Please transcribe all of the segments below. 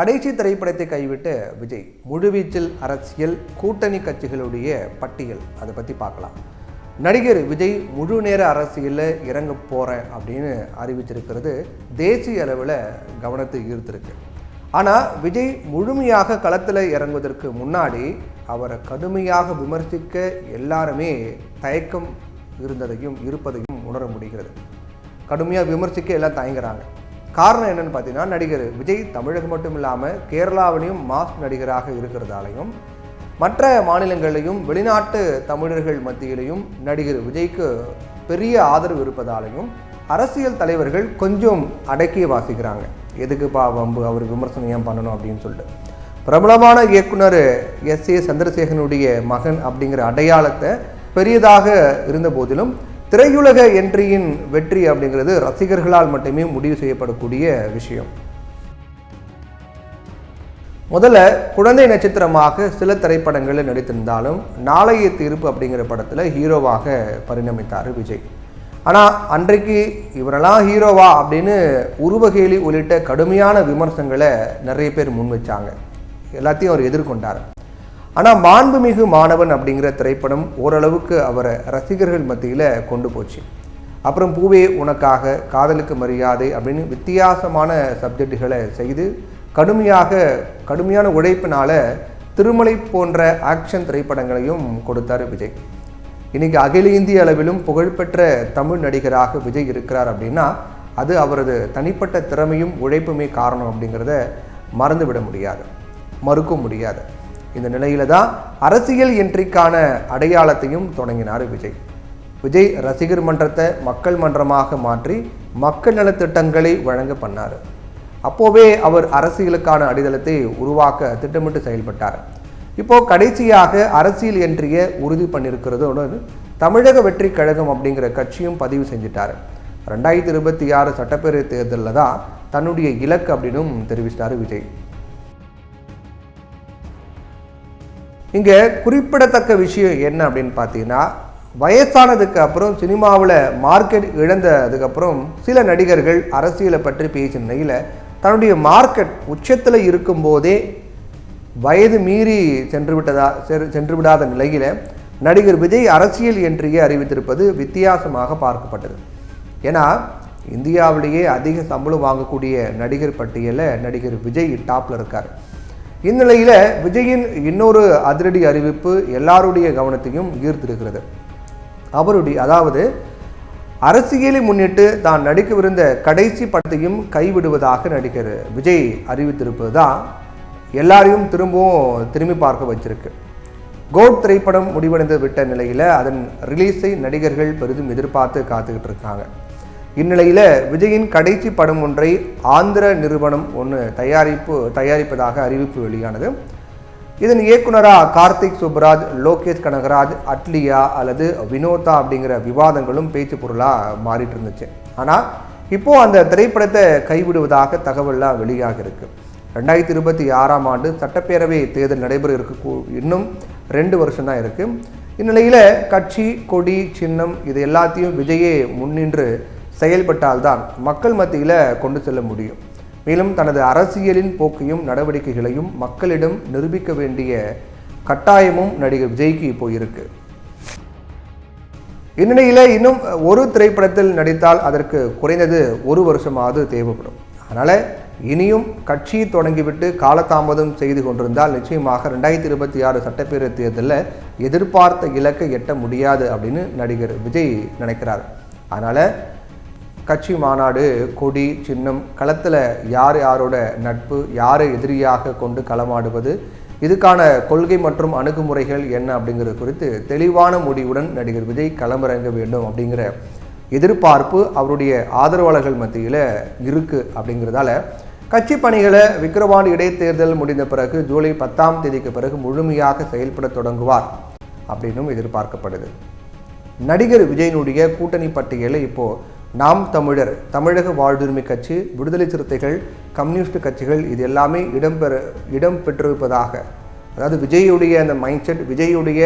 கடைசி திரைப்படத்தை கைவிட்டு விஜய் முழுவீச்சில் அரசியல் கூட்டணி கட்சிகளுடைய பட்டியல் அதை பற்றி பார்க்கலாம். நடிகர் விஜய் முழு நேர அரசியலில் இறங்க போகிறேன் அப்படின்னு அறிவிச்சிருக்கிறது தேசிய அளவில் கவனத்தை ஈர்த்திருக்கு. ஆனால் விஜய் முழுமையாக களத்தில் இறங்குவதற்கு முன்னாடி அவரை கடுமையாக விமர்சிக்க எல்லாருமே தயக்கம் இருந்ததையும் இருப்பதையும் உணர முடிகிறது. கடுமையாக விமர்சிக்க எல்லாம் தயங்குறாங்க. காரணம் என்னன்னு பார்த்தீங்கன்னா நடிகர் விஜய் தமிழகம் மட்டும் இல்லாமல் கேரளாவிலையும் மாஸ் நடிகராக இருக்கிறதாலையும் மற்ற மாநிலங்களிலையும் வெளிநாட்டு தமிழர்கள் மத்தியிலையும் நடிகர் விஜய்க்கு பெரிய ஆதரவு இருப்பதாலையும் அரசியல் தலைவர்கள் கொஞ்சம் அடக்கி வாசிக்கிறாங்க. எதுக்குப்பா வம்பு அவர் விமர்சனம் ஏன் பண்ணணும் அப்படின்னு சொல்லிட்டு. பிரபலமான இயக்குனர் எஸ் ஏ சந்திரசேகனுடைய மகன் அப்படிங்கிற அடையாளத்தை பெரியதாக இருந்த போதிலும் திரையுலக என்ட்ரியின் வெற்றி அப்படிங்கிறது ரசிகர்களால் மட்டுமே முடிவு செய்யப்படக்கூடிய விஷயம். முதல்ல குழந்தை நட்சத்திரமாக சில திரைப்படங்களில் நடித்திருந்தாலும் நாளைய தீர்ப்பு அப்படிங்கிற படத்தில் ஹீரோவாக பரிணமித்தார் விஜய். ஆனால் அன்றைக்கு இவரெல்லாம் ஹீரோவா அப்படின்னு உருவகேலி உள்ளிட்ட கடுமையான விமர்சனங்களை நிறைய பேர் முன் வச்சாங்க. எல்லாத்தையும் அவர் எதிர்கொண்டார். ஆனால் மாண்புமிகு மாணவன் அப்படிங்கிற திரைப்படம் ஓரளவுக்கு அவரை ரசிகர்கள் மத்தியில் கொண்டு போச்சு. அப்புறம் பூவே உனக்காக காதலுக்கு மரியாதை அப்படின்னு வித்தியாசமான சப்ஜெக்டுகளை செய்து கடுமையாக கடுமையான உழைப்பினால் திருமலை போன்ற ஆக்ஷன் திரைப்படங்களையும் கொடுத்தார் விஜய். இன்னைக்கு அகில இந்திய அளவிலும் புகழ்பெற்ற தமிழ் நடிகராக விஜய் இருக்கிறார் அப்படின்னா அது அவரது தனிப்பட்ட திறமையும் உழைப்புமே காரணம் அப்படிங்கிறத மறந்துவிட முடியாது. மறுக்க முடியாது. இந்த நிலையில தான் அரசியல் என்ட்ரிக்கான அடையாளத்தையும் தொடங்கினார் விஜய். விஜய் ரசிகர் மன்றத்தை மக்கள் மன்றமாக மாற்றி மக்கள் நலத்திட்டங்களை வழங்க பண்ணார். அப்போவே அவர் அரசியலுக்கான அடித்தளத்தை உருவாக்க திட்டமிட்டு செயல்பட்டார். இப்போது கடைசியாக அரசியல் என்ட்ரியை உறுதி பண்ணியிருக்கிறதோடு தமிழக வெற்றி கழகம் அப்படிங்கிற கட்சியும் பதிவு செஞ்சிட்டார். ரெண்டாயிரத்தி இருபத்தி ஆறு சட்டப்பேரவை தேர்தலில் தான் தன்னுடைய இலக்கு அப்படின்னும் தெரிவிச்சிட்டாரு விஜய். இங்கே குறிப்பிடத்தக்க விஷயம் என்ன அப்படின்னு பார்த்தீங்கன்னா வயசானதுக்கு அப்புறம் சினிமாவில் மார்க்கெட் இழந்ததுக்கப்புறம் சில நடிகர்கள் அரசியலை பற்றி பேசின நிலையில் தன்னுடைய மார்க்கெட் உச்சத்தில் இருக்கும்போதே வயது மீறி சென்று விட்டதா சென்று- சென்று விடாத நிலையில் நடிகர் விஜய் அரசியல் என்றையே அறிவித்திருப்பது வித்தியாசமாக பார்க்கப்பட்டது. ஏன்னா இந்தியாவிலேயே அதிக சம்பளம் வாங்கக்கூடிய நடிகர் பட்டியலில் நடிகர் விஜய் டாப்பில் இருக்கார். இந்நிலையில் விஜயின் இன்னொரு அதிரடி அறிவிப்பு எல்லாருடைய கவனத்தையும் ஈர்த்திருக்கிறது. அவருடைய அதாவது அரசியலை முன்னிட்டு தான் நடிக்கவிருந்த கடைசி படத்தையும் கைவிடுவதாக நடிகர் விஜய் அறிவித்திருப்பது தான் எல்லாரையும் திரும்பவும் திரும்பி பார்க்க வச்சிருக்கு. கோட் திரைப்படம் முடிவடைந்து விட்ட நிலையில் அதன் ரிலீஸை நடிகர்கள் பெரிதும் எதிர்பார்த்து காத்துக்கிட்டு இருக்காங்க. இந்நிலையில் விஜயின் கடைசி படம் ஒன்றை ஆந்திர நிறுவனம் ஒன்று தயாரிப்பு தயாரிப்பதாக அறிவிப்பு வெளியானது. இதன் இயக்குனராக கார்த்திக் சுப்ராஜ் லோகேஷ் கனகராஜ் அட்லியா அல்லது வினோதா அப்படிங்கிற விவாதங்களும் பேச்சு பொருளாக மாறிட்டு இருந்துச்சு. ஆனால் இப்போ அந்த திரைப்படத்தை கைவிடுவதாக தகவல்லாம் வெளியாக இருக்கு. ரெண்டாயிரத்தி இருபத்தி ஆறாம் ஆண்டு சட்டப்பேரவை தேர்தல் நடைபெற இருக்க இன்னும் ரெண்டு வருஷம் தான் இருக்குது இந்நிலையில் கட்சி கொடி சின்னம் இது எல்லாத்தையும் விஜயே முன்னின்று செயல்பட்டால்தான் மக்கள் மத்தியில் கொண்டு செல்ல முடியும். மேலும் தனது அரசியலின் போக்கையும் நடவடிக்கைகளையும் மக்களிடம் நிரூபிக்க வேண்டிய கட்டாயமும் நடிகர் விஜய்க்கு இப்போ இருக்கு. இந்நிலையில் இன்னும் ஒரு திரைப்படத்தில் நடித்தால் அதற்கு குறைந்தது ஒரு வருஷமாவது தேவைப்படும். அதனால் இனியும் கட்சி தொடங்கிவிட்டு காலதாமதம் செய்து கொண்டிருந்தால் நிச்சயமாக ரெண்டாயிரத்தி இருபத்தி ஆறு சட்டப்பேரவை தேர்தலில் எதிர்பார்த்த இலக்கை எட்ட முடியாது அப்படின்னு நடிகர் விஜய் நினைக்கிறார். அதனால் கட்சி மாநாடு கொடி சின்னம் களத்தில் யார் யாரோட நட்பு யாரை எதிரியாக கொண்டு களமாடுவது இதுக்கான கொள்கை மற்றும் அணுகுமுறைகள் என்ன அப்படிங்கிறது குறித்து தெளிவான முடிவுடன் நடிகர் விஜய் களமிறங்க வேண்டும் அப்படிங்கிற எதிர்பார்ப்பு அவருடைய ஆதரவாளர்கள் மத்தியில் இருக்குது அப்படிங்கிறதால கட்சி பணிகளை விக்கிரவாண்டி இடைத்தேர்தல் முடிந்த பிறகு ஜூலை பத்தாம் தேதிக்கு பிறகு முழுமையாக செயல்பட தொடங்குவார் அப்படின்னும் எதிர்பார்க்கப்படுது. நடிகர் விஜயனுடைய கூட்டணி பட்டியலை இப்போ நாம் தமிழர் தமிழக வாழ்வுரிமை கட்சி விடுதலை சிறுத்தைகள் கம்யூனிஸ்ட் கட்சிகள் இது எல்லாமே இடம்பெற இடம் பெற்றிருப்பதாக. அதாவது விஜயுடைய அந்த மைண்ட் செட் விஜயுடைய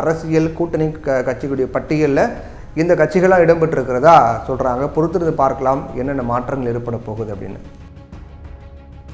அரசியல் கூட்டணி க கட்சிகளுடைய பட்டியலில் இந்த கட்சிகளாக இடம்பெற்றிருக்கிறதா சொல்கிறாங்க பொறுத்திருந்து பார்க்கலாம் என்னென்ன மாற்றங்கள் ஏற்பட போகுது அப்படின்னு.